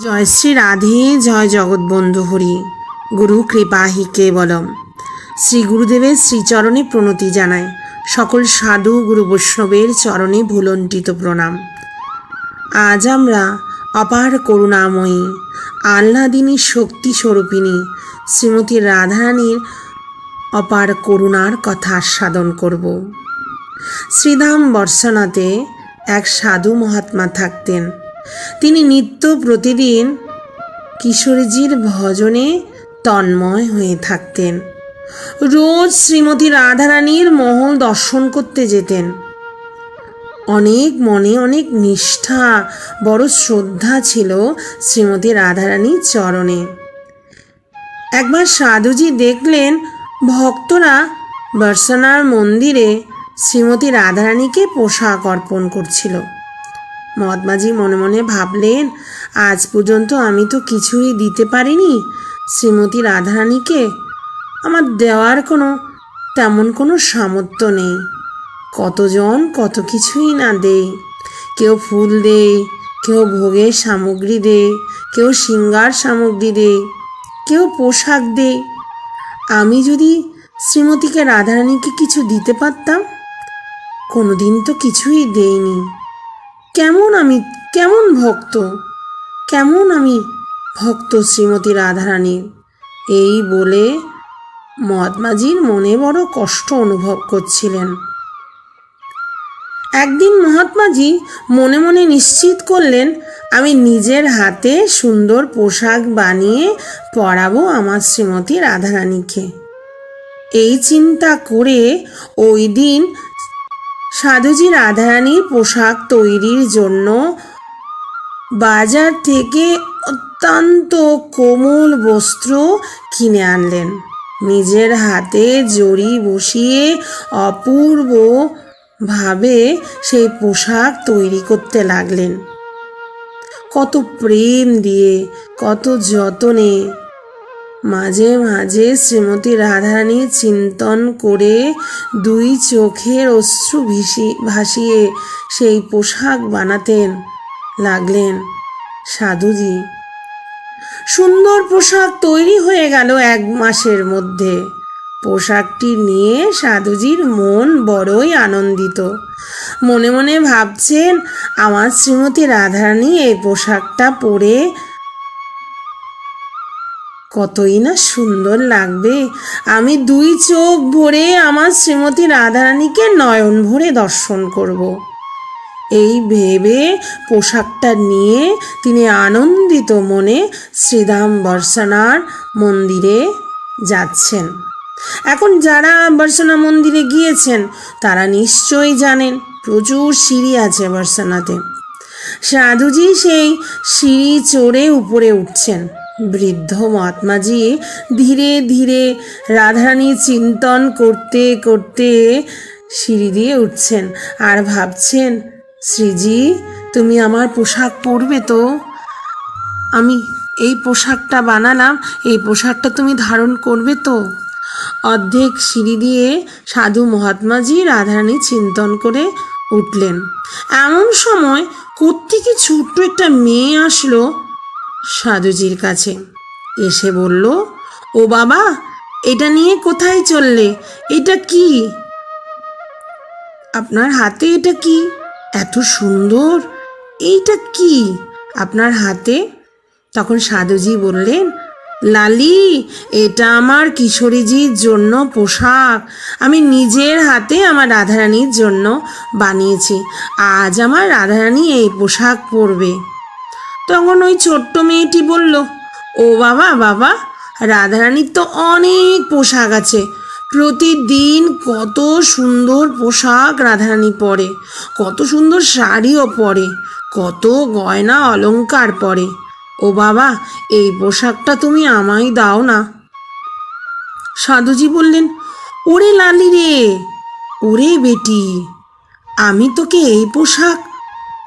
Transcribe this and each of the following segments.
জয় শ্রী রাধে জয় জগৎবন্ধু হরি। গুরু কৃপা হি কেবলম। শ্রী গুরুদেবের শ্রীচরণে প্রণতি জানায় সকল সাধু গুরু বৈষ্ণবের চরণে ভুলণ্ঠিত প্রণাম। আজ আমরা অপার করুণাময়ী, আহ্লাদিনী শক্তি স্বরূপিণী শ্রীমতী রাধারানীর অপার করুণার কথা আস্বাদন করব। শ্রীধাম বর্ষনাতে এক সাধু মহাত্মা থাকতেন। তিনি নিত্য প্রতিদিন কিশোরীজির ভজনে তন্ময় হয়ে থাকতেন। রোজ শ্রীমতী রাধারানীর মহল দর্শন করতে যেতেন। অনেক মনে অনেক নিষ্ঠা, বড় শ্রদ্ধা ছিল শ্রীমতী রাধারানীর চরণে। একবার সাধুজি দেখলেন ভক্তরা বর্ষনার মন্দিরে শ্রীমতী রাধারানীকে পোশাক অর্পণ করছিল। মহাত্মাজি মনে মনে ভাবলেন, আজ পর্যন্ত আমি তো কিছুই দিতে পারিনি শ্রীমতী রাধারানীকে। আমার দেওয়ার কোনো, তেমন কোনো সামর্থ্য নেই। কতজন কত কিছুই না দেয় কেউ ফুল দেয় কেউ ভোগের সামগ্রী দেয় কেউ সিঙ্গার সামগ্রী দেয় কেউ পোশাক দেয় আমি যদি শ্রীমতীকে, রাধারানীকে কিছু দিতে পারতাম, কোনোদিন তো কিছুই দেইনি। কেমন আমি, কেমন ভক্ত, কেমন আমি ভক্ত শ্রীমতী রাধারানীর এই বলে মহাত্মাজির মনে বড় কষ্ট অনুভব করছিলেন। একদিন মহাত্মাজি মনে মনে নিশ্চিত করলেন, আমি নিজের হাতে সুন্দর পোশাক বানিয়ে পরাবো আমার শ্রীমতী রাধারানীকে। এই চিন্তা করে ওই দিন সাধুজি রাধারানীর পোশাক তৈরির জন্য বাজার থেকে অত্যন্ত কোমল বস্ত্র কিনে আনলেন। নিজের হাতে জড়ি বসিয়ে অপূর্ব ভাবে সেই পোশাক তৈরি করতে লাগলেন। কত প্রেম দিয়ে, কত যতনে মাঝে মাঝে শ্রীমতী রাধারানী চিন্তন করে দুই চোখের অশ্রু ভিসি, ভাসিয়ে সেই পোশাক বানাতেন, লাগলেন সাধুজি। সুন্দর পোশাক তৈরি হয়ে গেল এক মাসের মধ্যে। পোশাকটি নিয়ে সাধুজির মন বড়ই আনন্দিত। মনে মনে ভাবছেন, আমার শ্রীমতী রাধারানী এই পোশাকটা পরে কতই না সুন্দর লাগবে। আমি দুই চোখ ভরে আমার শ্রীমতী রাধারানীকে নয়ন ভরে দর্শন করব। এই ভেবে পোশাকটা নিয়ে তিনি আনন্দিত মনে শ্রীধাম বর্ষানার মন্দিরে যাচ্ছেন। এখন যারা বর্ষনা মন্দিরে গিয়েছেন, তারা নিশ্চয়ই জানেন, প্রচুর সিঁড়ি আছে বর্ষানাতে সাধুজি সেই সিঁড়ি চড়ে উপরে উঠছেন। বৃদ্ধ মহাত্মাজি ধীরে ধীরে রাধারানী চিন্তন করতে করতে সিঁড়ি দিয়ে উঠছেন আর ভাবছেন, শ্রীজি, তুমি আমার পোশাক পরবে তো? আমি এই পোশাকটা বানালাম, এই পোশাকটা তুমি ধারণ করবে তো? অর্ধেক সিঁড়ি দিয়ে সাধু মহাত্মাজি রাধারানী চিন্তন করে উঠলেন। এমন সময় কোত্থেকে ছোট্ট একটা মেয়ে আসলো সাধুজির কাছে। এসে বলল, ও বাবা, এটা নিয়ে কোথায় চললে? এটা কি? আপনার হাতে এটা কি? এত সুন্দর। এইটা কি? আপনার হাতে? তখন সাধুজি বললেন, লালি, এটা আমার কিশোরীজির জন্য পোশাক। আমি নিজের হাতে আমার রাধারানীর জন্য বানিয়েছি। আজ আমার রাধারানী এই পোশাক পরবে। তখন ওই ছোট্ট মেয়েটি বলল, ও বাবা বাবা, রাধারানীর তো অনেক পোশাক আছে। প্রতিদিন কত সুন্দর পোশাক রাধারানী পরে, কত সুন্দর শাড়িও পরে, কত গয়না অলংকার পরে। ও বাবা, এই পোশাকটা তুমি আমায় দাও না। সাধুজি বললেন, ওরে লালি রে, ওরে বেটি, আমি তোকে এই পোশাক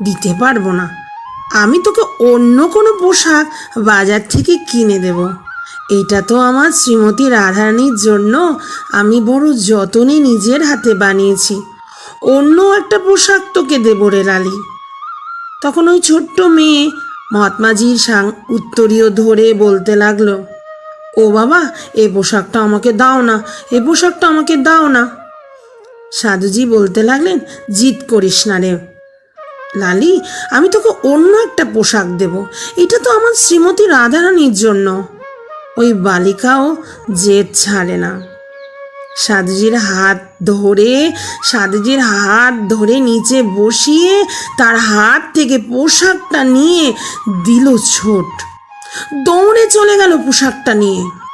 দিতে পারব না। আমি তোকে অন্য কোনো পোশাক বাজার থেকে কিনে দেব। এটা তো আমার শ্রীমতী রাধারানীর জন্য আমি বড় যতনে নিজের হাতে বানিয়েছি। অন্য একটা পোশাক তোকে দেবো রে লালি। তখন ওই ছোট্ট মেয়ে মহাত্মাজির সাং উত্তরীয় ধরে বলতে লাগল, ও বাবা, এ পোশাকটা আমাকে দাও না, এ পোশাকটা আমাকে দাও না। সাধুজি বলতে লাগলেন, জিদ করিস না রে। লালি, আমি তোকে অন্য একটা পোশাক দেব। এটা তো আমার শ্রীমতী রাধারানীর জন্য। ওই বালিকাও জেদ ছাড়ে না। সাধুজির হাত ধরে সাধুজির হাত ধরে নিচে বসিয়ে তার হাত থেকে পোশাকটা নিয়ে দিল ছোট। দৌড়ে চলে গেল পোশাকটা নিয়ে।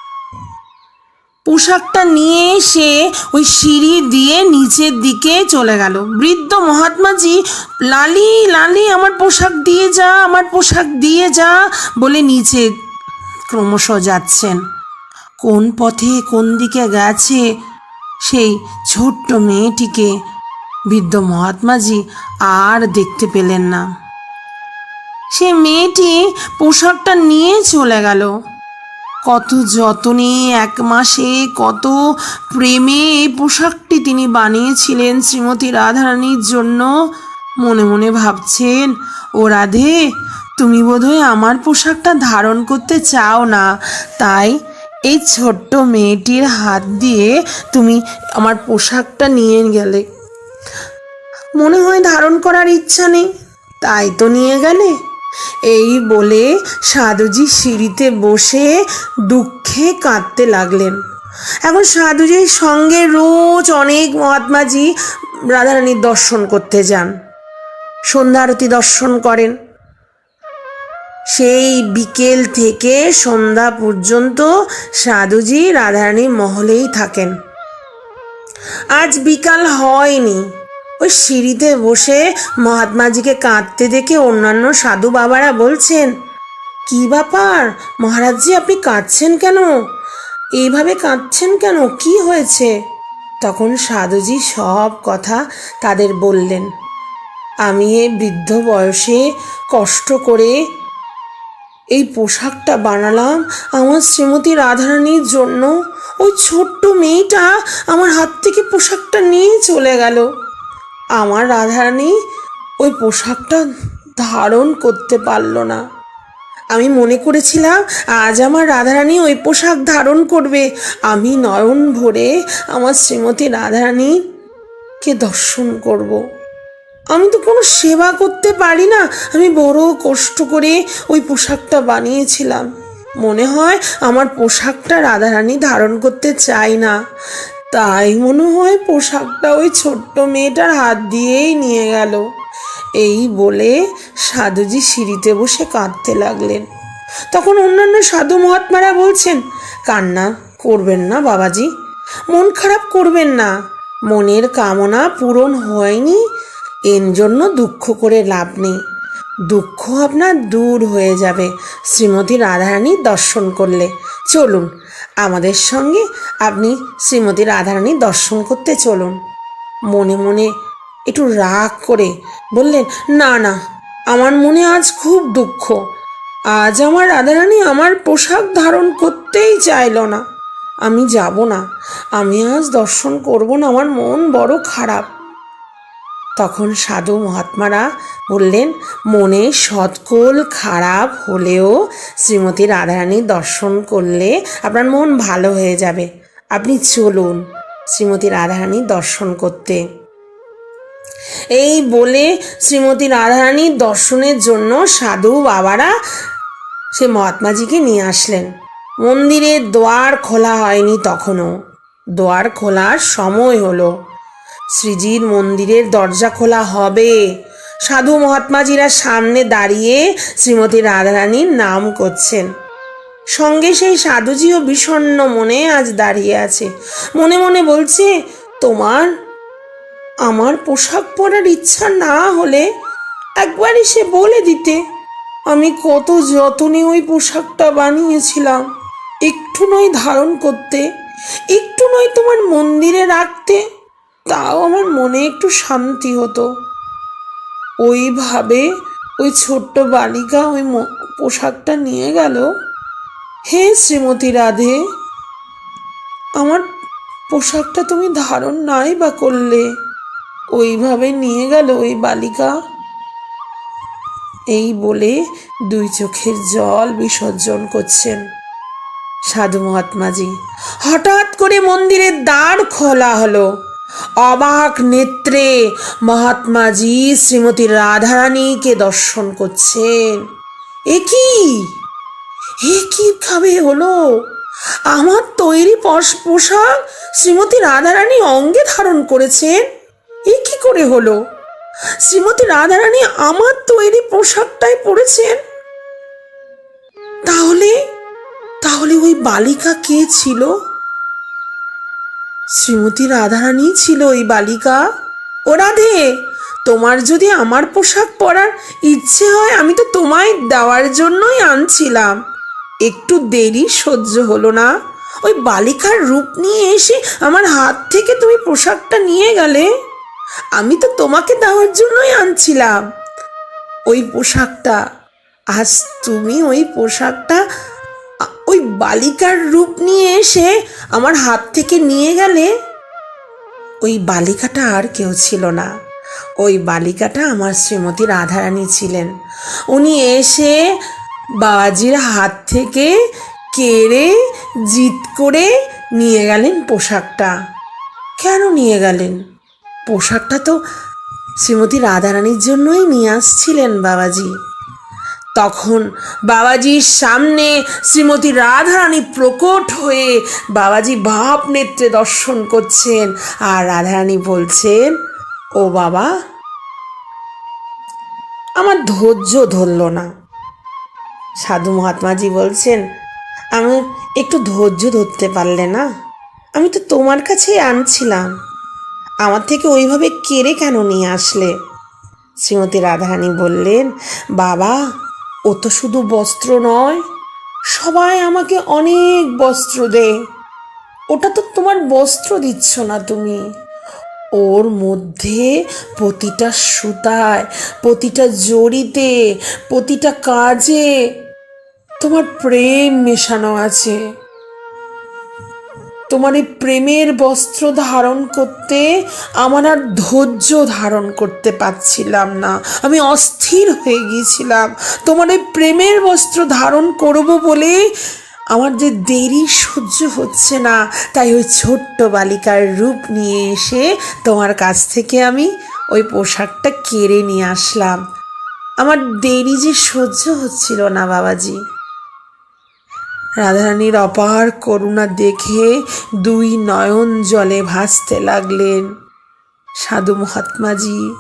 পোশাকটা নিয়ে সে ওই সিঁড়ি দিয়ে নিচের দিকে চলে গেল। বৃদ্ধ মহাত্মাজি, লালি লালি, আমার পোশাক দিয়ে যা, আমার পোশাক দিয়ে যা, বলে নিচে ক্রমশ যাচ্ছেন। কোন পথে কোন দিকে গেছে সেই ছোট্ট মেয়েটিকে বৃদ্ধ মহাত্মাজি আর দেখতে পেলেন না। সে মেয়েটি পোশাকটা নিয়ে চলে গেল। কত যত্নে এক মাসে, কত প্রেমে এই পোশাকটি তিনি বানিয়েছিলেন শ্রীমতী রাধারানীর জন্য। মনে মনে ভাবছেন, ও রাধে, তুমি বোধহয় আমার পোশাকটা ধারণ করতে চাও না। তাই এই ছোট্ট মেয়েটির হাত দিয়ে তুমি আমার পোশাকটা নিয়ে গেলে। মনে হয় ধারণ করার ইচ্ছা নেই। তাই তো নিয়ে গেলে। এই বলে সাধুজি সিঁড়িতে বসে দুঃখে কাঁদতে লাগলেন। এখন সাধুজির সঙ্গে রোজ অনেক মহাত্মাজি রাধারানীর দর্শন করতে যান। সন্ধ্যা আরতি দর্শন করেন। সেই বিকেল থেকে সন্ধ্যা পর্যন্ত সাধুজি রাধারানীর মহলেই থাকেন। আজ বিকাল হয়নি। ওই সিঁড়িতে বসে মহাত্মাজিকে কাঁদতে দেখে অন্যান্য সাধু বাবারা বলছেন, কি ব্যাপার? মহারাজজি, আপনি কাঁদছেন কেন? এইভাবে কাঁদছেন কেন? কি হয়েছে? তখন সাধুজি সব কথা তাদের বললেন। আমি এই বৃদ্ধ বয়সে কষ্ট করে এই পোশাকটা বানালাম আমার শ্রীমতী রাধারানীর জন্য। ওই ছোট্ট মেয়েটা আমার হাত থেকে পোশাকটা নিয়ে চলে গেল। আমার রাধারানী ওই পোশাকটা ধারণ করতে পারল না। আমি মনে করেছিলাম, আজ আমার রাধারানী ওই পোশাক ধারণ করবে। আমি নয়ন ভরে আমার শ্রীমতী রাধারানীকে দর্শন করব। আমি তো কোনো সেবা করতে পারি না। আমি বড় কষ্ট করে ওই পোশাকটা বানিয়েছিলাম। মনে হয় আমার পোশাকটা রাধারানী ধারণ করতে চাই না। তাই মনে হয় পোশাকটা ওই ছোট্ট মেয়েটার হাত দিয়েই নিয়ে গেল। এই বলে সাধুজি সিঁড়িতে বসে কাঁদতে লাগলেন। তখন অন্যান্য সাধু মহাত্মারা বলছেন, কান্না করবেন না বাবাজি, মন খারাপ করবেন না। মনের কামনা পূরণ হয়নি, এর জন্য দুঃখ করে লাভ নেই। দুঃখ আপনার দূর হয়ে যাবে। শ্রীমতী রাধারানী দর্শন করলে। চলুন আমাদের সঙ্গে আপনি শ্রীমতী রাধারানী দর্শন করতে চলুন। মনে মনে একটু রাগ করে বললেন, না না, আমার মনে আজ খুব দুঃখ। আজ আমার রাধারানী আমার পোশাক ধারণ করতেই চাইল না। আমি যাব না। আমি আজ দর্শন করব না। আমার মন বড় খারাপ। তখন সাধু মহাত্মারা বললেন, মনে সৎকোল খারাপ হলেও শ্রীমতী রাধারানীর দর্শন করলে আপনার মন ভালো হয়ে যাবে। আপনি চলুন শ্রীমতী রাধারানীর দর্শন করতে। এই বলে শ্রীমতী রাধারানীর দর্শনের জন্য সাধু বাবারা সে মহাত্মাজিকে নিয়ে আসলেন। মন্দিরের দ্বার খোলা হয়নি তখনও। দ্বার খোলার সময় হলো। শ্রীজির মন্দিরের দরজা খোলা হবে। সাধু মহাত্মাজিরা সামনে দাঁড়িয়ে শ্রীমতী রাধারানীর নাম করছেন। সঙ্গে সেই সাধুজিও বিষণ্ণ মনে আজ দাঁড়িয়ে আছে। মনে মনে বলছে, তোমার, আমার পোশাক পরার ইচ্ছা না হলে একবারই সে বলে দিতে। আমি কত যতনে ওই পোশাকটা বানিয়েছিলাম। একটু নয় ধারণ করতে, একটু নয় তোমার মন্দিরে রাখতে। তাও আমার মনে একটু শান্তি হতো। ওইভাবে ওই ছোট্ট বালিকা ওই পোশাকটা নিয়ে গেল। হে শ্রীমতী রাধে, আমার পোশাকটা তুমি ধারণ নাই বা করলে? ওইভাবে নিয়ে গেল ওই বালিকা। এই বলে দুই চোখের জল বিসর্জন করছেন সাধু মহাত্মাজি। হঠাৎ করে মন্দিরের দ্বার খোলা হলো। অবাক নেত্রে মহাত্মাজি শ্রীমতী রাধারানীকে দর্শন করছেন। এ কি? এ কি ভাবে হলো? আমার তৈরি পশ- পোশাক শ্রীমতী রাধারানী অঙ্গে ধারণ করেছেন। এ কি করে হলো? শ্রীমতী রাধারানী আমার তৈরি পোশাকটাই পরেছেন? তাহলে তাহলে ওই বালিকা কে ছিল? শ্রীমতী রাধারানী ছিল ওই বালিকা। ও রাধে, তোমার যদি আমার পোশাক পরার ইচ্ছে হয়, আমি তো তোমায় দেওয়ার জন্যই আনছিলাম। একটু দেরি সহ্য হলো না। ওই বালিকার রূপ নিয়ে এসে আমার হাত থেকে তুমি পোশাকটা নিয়ে গেলে। আমি তো তোমাকে দেওয়ার জন্যই আনছিলাম। ওই পোশাকটা, আজ তুমি ওই পোশাকটা বালিকার রূপ নিয়ে এসে আমার হাত থেকে নিয়ে গেলে ওই বালিকাটা আর কেউ ছিল না। ওই বালিকাটা আমার শ্রীমতী রাধারানী ছিলেন। উনি এসে বাবাজির হাত থেকে কেড়ে জিত করে নিয়ে গেলেন পোশাকটা। কেন নিয়ে গেলেন? পোশাকটা তো শ্রীমতী রাধারানীর জন্যই নিয়ে আসছিলেন বাবাজি। তখন বাবাজির সামনে শ্রীমতী রাধারানী প্রকট হয়ে বাবাজি ভাব নেত্রে দর্শন করছেন। আর রাধারানী বলছেন ও বাবা, আমার ধৈর্য ধরল না। সাধু মহাত্মাজি বলছেন, আমি একটু ধৈর্য ধরতে পারলে না? আমি তো তোমার কাছেই আনছিলাম। আমার থেকে ওইভাবে কেড়ে কেন নিয়ে আসলে? শ্রীমতী রাধারানী বললেন, বাবা ও তো শুধু বস্ত্র নয়, সবাই আমাকে অনেক বস্ত্র দে। ওটা তো তোমার বস্ত্র দিচ্ছ না তুমি। ওর মধ্যে প্রতিটা সুতায়, প্রতিটা জড়িতে, প্রতিটা কাজে তোমার প্রেম মেশানো আছে। তোমার এই প্রেমের বস্ত্র ধারণ করতে আমার আর ধৈর্য ধারণ করতে পারছিলাম না। আমি অস্থির হয়ে গিয়েছিলাম। তোমার এই প্রেমের বস্ত্র ধারণ করব বলে আমার যে দেরি সহ্য হচ্ছে না, তাই ওই ছোট্ট বালিকার রূপ নিয়ে এসে তোমার কাছ থেকে আমি ওই পোশাকটা কেড়ে নিয়ে আসলাম। আমার দেরি যে সহ্য হচ্ছিল না, বাবাজি। রাধারানীর অপার করুণা দেখে দুই নয়ন জলে ভাসতে লাগলেন। সাধু মহাত্মাজি,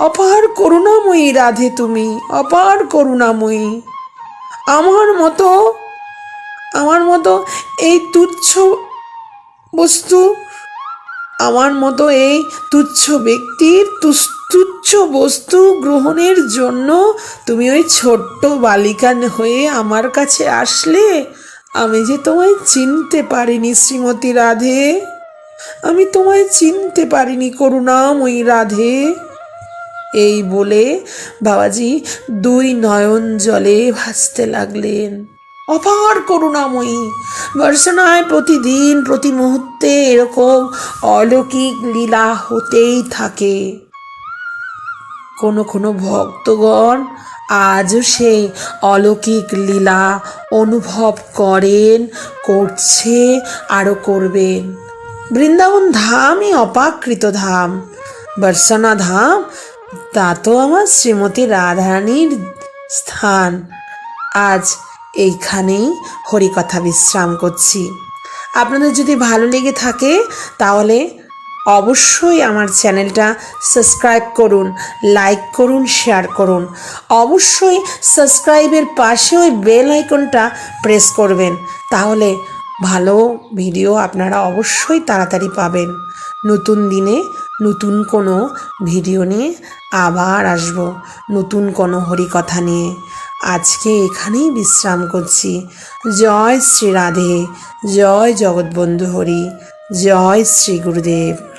অপার করুণাময়ী রাধে তুমি, অপার করুণাময়ী। আমার মতো আমার মতো এই তুচ্ছ বস্তু, আমার মতো এই তুচ্ছ ব্যক্তির তুস- তুচ্ছ বস্তু গ্রহণের জন্য তুমি ওই ছোট্ট বালিকান হয়ে আমার কাছে আসলে? আমি যে তোমায় চিনতে পারিনি শ্রীমতী রাধে। আমি তোমায় চিনতে পারিনি করুণাময়ী রাধে। এই বলে বাবাজি দুই নয়ন জলে ভাসতে লাগলেন। অপার করুণাময়ী বর্ষণায় প্রতিদিন, প্রতি মুহূর্তে এরকম অলৌকিক লীলা হতেই থাকে। কোনো কোনো ভক্তগণ আজও সেই অলৌকিক লীলা অনুভব করেন, করছে, আরও করবেন। বৃন্দাবন ধামই অপাকৃত ধাম, বর্ষনা ধাম, তা তো আমার শ্রীমতী রাধারানীর স্থান। আজ এইখানেই হরিকথা বিশ্রাম করছি। আপনাদের যদি ভালো লেগে থাকে, তাহলে অবশ্যই আমার চ্যানেলটা সাবস্ক্রাইব করুন, লাইক করুন, শেয়ার করুন। অবশ্যই সাবস্ক্রাইবের পাশে ওই বেল আইকনটা প্রেস করবেন। তাহলে ভালো ভিডিও আপনারা অবশ্যই তাড়াতাড়ি পাবেন। নতুন দিনে নতুন কোনো ভিডিও নিয়ে আবার আসব, নতুন কোনো হরিকথা নিয়ে। আজকে এখানেই বিশ্রাম করছি। জয় শ্রী রাধে, জয় জগৎবন্ধু হরি, জয় শ্রী গুরুদেব।